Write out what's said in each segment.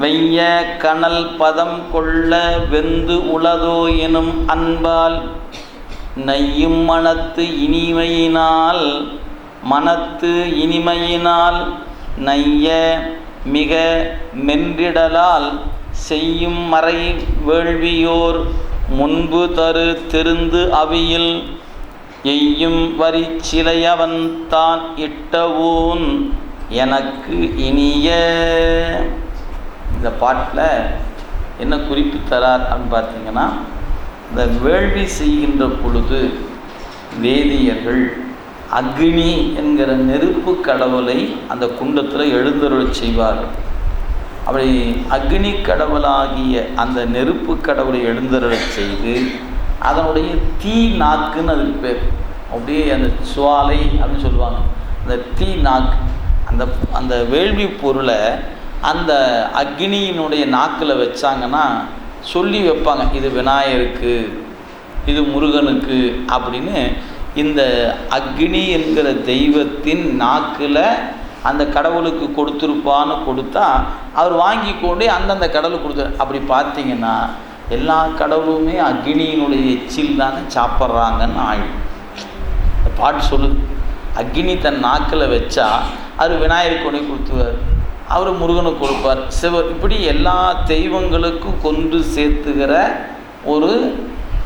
வெய்ய கனல் பதம் கொள்ள வெந்து உளதோ எனும் அன்பால் நையும் மனத்து இனிமையினால் மனத்து இனிமையினால் நைய மிக மென்றிடலால் செய்யும் மறை வேள்வியோர் முன்பு தரு திருந்து அவியில் எய்யும் வரி சிலையவன் தான் இட்டவோன் எனக்கு இனிய. இந்த பாட்டில் என்ன குறிப்பு தரார் அப்படின்னு பார்த்தீங்கன்னா இந்த வேள்வி செய்கின்ற பொழுது வேதியர்கள் அக்னி என்கிற நெருப்பு கடவுளை அந்த குண்டத்தில் எழுந்தருள் செய்வார்கள் அப்படி அக்னி கடவுளாகிய அந்த நெருப்பு கடவுளை எழுந்தருள் செய்து அதனுடைய தீ நாக்குன்னு அதுக்கு பேர். அப்படியே அந்த சுவாலை அப்படின்னு சொல்லுவாங்க. அந்த தீ நாக்கு அந்த அந்த வேள்வி பொருளை அந்த அக்னியினுடைய நாக்கில் வச்சாங்கன்னா சொல்லி வைப்பாங்க இது விநாயகருக்கு இது முருகனுக்கு அப்படின்னு. இந்த அக்னி என்கிற தெய்வத்தின் நாக்கில் அந்த கடவுளுக்கு கொடுத்துருப்பான்னு கொடுத்தா அவர் வாங்கி கொண்டு அந்தந்த கடவுளுக்கு கொடுத்தாரு அப்படி பார்த்தீங்கன்னா எல்லா கடவுளுமே அக்னியினுடைய எச்சில் தானே சாப்பிட்றாங்கன்னு ஆயிடும். இந்த பாட்டு சொல்லுது. அக்னி தன் நாக்கில் வச்சா அவர் விநாயகர் கொண்டு கொடுத்துவார் அவர் முருகனுக்கு கொடுப்பார். சிவ இப்படி எல்லா தெய்வங்களுக்கும் கொண்டு சேர்த்துகிற ஒரு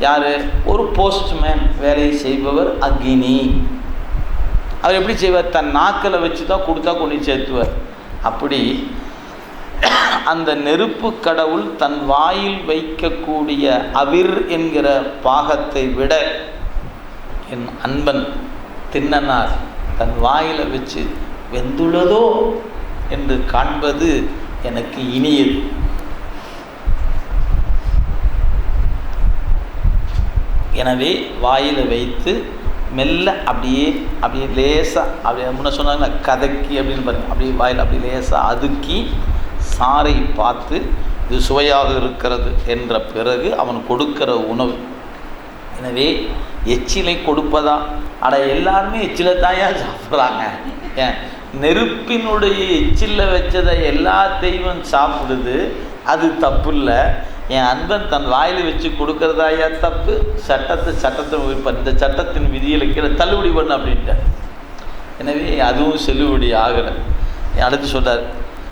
யார்? ஒரு போஸ்ட்மேன் வேலையை செய்பவர் அக்னி. அவர் எப்படி செய்வார்? தன் நாக்கில் வச்சு தான் கொடுத்தா கொண்டு சேர்த்துவார். அப்படி அந்த நெருப்பு கடவுள் தன் வாயில் வைக்கக்கூடிய அவிர் என்கிற பாகத்தை விட என் அன்பன் தின்னனார் தன் வாயில் வச்சு வெந்துள்ளதோ என்று காண்பது எனக்கு இனியது. எனவே வாயில் வைத்து மெல்ல அப்படியே அப்படியே லேசாக அப்படியே முன்ன சொன்னாங்க கதக்கி அப்படின்னு பாருங்கள் அப்படியே வாயில் அப்படியே லேசாக அதுக்கி சாறை பார்த்து இது சுவையாக இருக்கிறது என்ற பிறகு அவன் கொடுக்கிற உணவு. எனவே எச்சிலை கொடுப்பதா? அட எல்லாருமே எச்சிலை தாயா சாப்பிட்றாங்க. ஏன்? நெருப்பினுடைய எச்சிலில் வச்சதை எல்லா தெய்வம் சாப்பிடுது அது தப்பு இல்லை என் அன்பன் தன் வாயில் வச்சு கொடுக்கறதாயா தப்பு? சட்டத்தை சட்டத்தை இப்போ இந்த சட்டத்தின் விதியில் கீழே தள்ளுபடி பண்ணு அப்படின்ட்டேன் எனவே அதுவும் செல்லுபடி ஆகலை. அடுத்து சொல்கிறார்